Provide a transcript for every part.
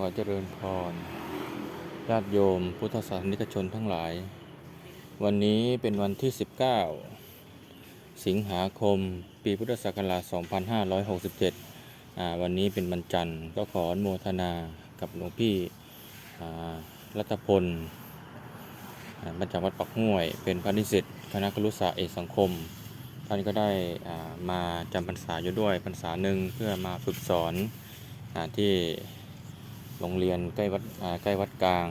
ขอเจริญพรญาติโยม พุทธศาสนิกชนทั้งหลาย วันนี้เป็นวันที่ 19 สิงหาคม ปีพุทธศักราช 2567อ่าวันนี้เป็นวันจันทร์ก็ขออนโมทนากับหลวงพี่อ่ารัตพลอ่ามาจาวัดปักห้วย เป็นพระนิสิตคณะครุศาสตร์เอกสังคม ท่านก็ได้อ่ามาจำพรรษาอยู่ด้วยพรรษาหนึ่งเพื่อมาฝึกสอนอาที่ โรงเรียนใกล้วัดใกล้วัดกลาง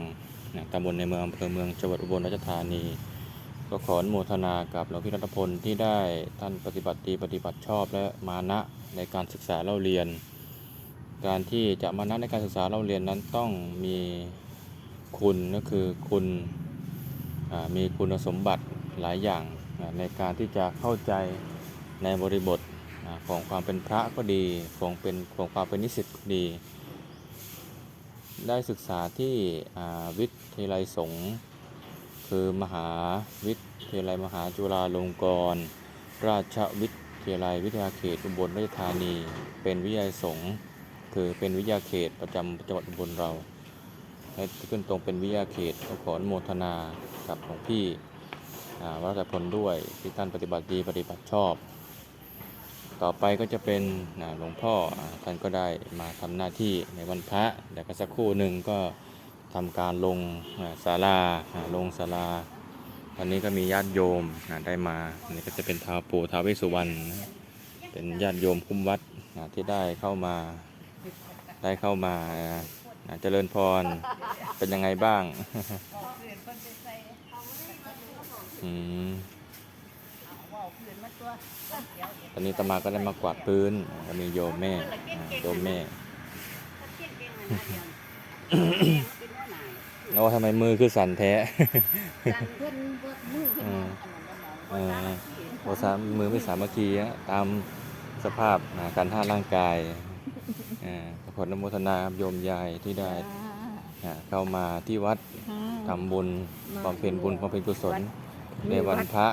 นะตำบลในเมืองอำเภอเมืองจังหวัดอุบลราชธานี ก็ขออนุโมทนากับหลวงพี่รัตพลที่ได้ท่านปฏิบัติดีปฏิบัติชอบและมานะในการศึกษาเล่าเรียน การที่จะมานะในการศึกษาเล่าเรียนนั้นต้องมีคุณก็คือคุณมีคุณสมบัติหลายอย่างในการที่จะเข้าใจในบริบทของความเป็นพระก็ดีของเป็นของความเป็นนิสิตก็ดี ได้ศึกษาที่วิทยาลัยสงฆ์คือมหาวิทยาลัยมหาจุฬาลงกรณราชวิทยาลัยวิทยาเขตอุบลราชธานี เป็นวิทยาลัยสงฆ์คือเป็นวิทยาเขตประจำจังหวัดอุบลเราและขึ้นตรงเป็นวิทยาเขตก็ขออนุโมทนากับหลวงพี่อ่าวัชพลด้วยที่ท่านปฏิบัติดีปฏิบัติชอบ ต่อไปก็จะเป็นนะหลวงพ่อท่านก็ได้มาทำหน้าที่ในวันพระเดี๋ยวก็สักครู่หนึ่งก็ทำการลงศาลาลงศาลาตอนนี้ก็มีญาติโยมนะได้มาอันนี้ก็จะเป็นท้าวปู่ท้าวเวสสุวรรณนะเป็นญาติโยมคุ้มวัดนะที่ได้เข้ามาได้เข้ามานะเจริญพรเป็นยังไงบ้างอืม ตอนนี้ตามาก็ได้มากวาดพื้นก็มีโยมแม่อ่าโยมแม่โอ้ทำไมมือคือสั่นแท้เออโอ้สามมือไม่สามัคคีอะตามสภาพอ่าการท่าร่างกายอ่าขอผลอนุโมทนาครับโยมยายที่ได้อ่าเข้ามาที่วัดทำบุญบำเพ็ญบุญบำเพ็ญกุศลในวันพระ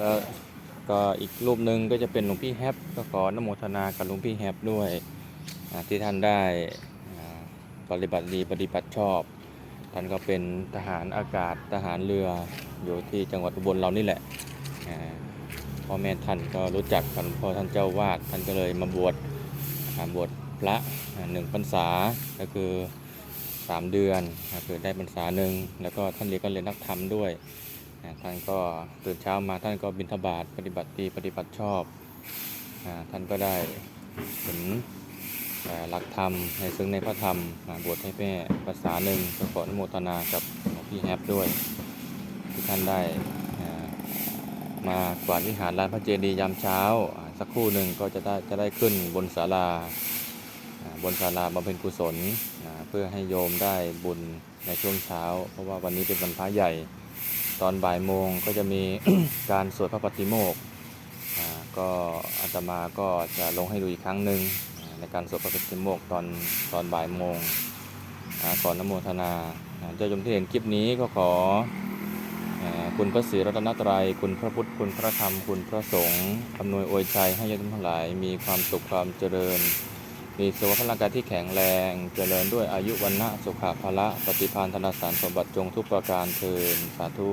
ก็ก็อีกรูปหนึ่งก็จะเป็นหลวงพี่แฮปก็ขอนโมทนากับหลวงพี่แฮปด้วยที่ท่านได้ปฏิบัติดีปฏิบัติชอบ ท่านก็เป็นทหารอากาศทหารเรืออยู่ที่จังหวัดอุบลเรานี่แหละพ่อแม่ท่านก็รู้จักกันพอท่านเจ้าวาดท่านก็เลยมาบวชบวชพระหนึ่งพรรษาก็คือสามเดือนก็คือได้พรรษาหนึ่งแล้วก็ท่านเรียนก็เรียนนักธรรมด้วย ท่านก็ตื่นเช้ามาท่านก็บิณฑบาตปฏิบัติดีปฏิบัติชอบอท่านก็ได้เห็นหลักธรรมในซึ่งในพระธรรมบวชให้แม่ภาษาหนึ่งก็ขออนุโมทนากับหลวงพี่แฮปด้วย ที่ท่านได้มากวาดวิหารลานพระเจดีย์ยามเช้า สักครู่หนึ่งก็จะได้จะได้ขึ้นบนศาลาบนศาลาบำเพ็ญกุศล เพื่อให้โยมได้บุญในช่วงเช้า เพราะว่าวันนี้เป็นวันพระใหญ่ ตอนบ่ายโมงก็จะมีการสวดพระปฏิโมกข์ก็อาตมาก็จะลงให้ดูอีกครั้งหนึ่งในการสวดพระปฏิโมกข์ตอนตอนบ่ายโมงอ่อนนโมทนาเจ้าโยมที่เห็นคลิปนี้ก็ขออคุณพระศรีรัตนตรัย คุณพระพุทธ คุณพระธรรม คุณพระสงฆ์อำนวยอวยชัยให้ญาติโยมทั้งหลายมีความสุขความเจริญ มีสุขภาพร่างกายที่แข็งแรง เจริญด้วยอายุวันนะสุขภาละ ปฏิภาณธนสารสมบัติจงทุกประการเทินสาธุ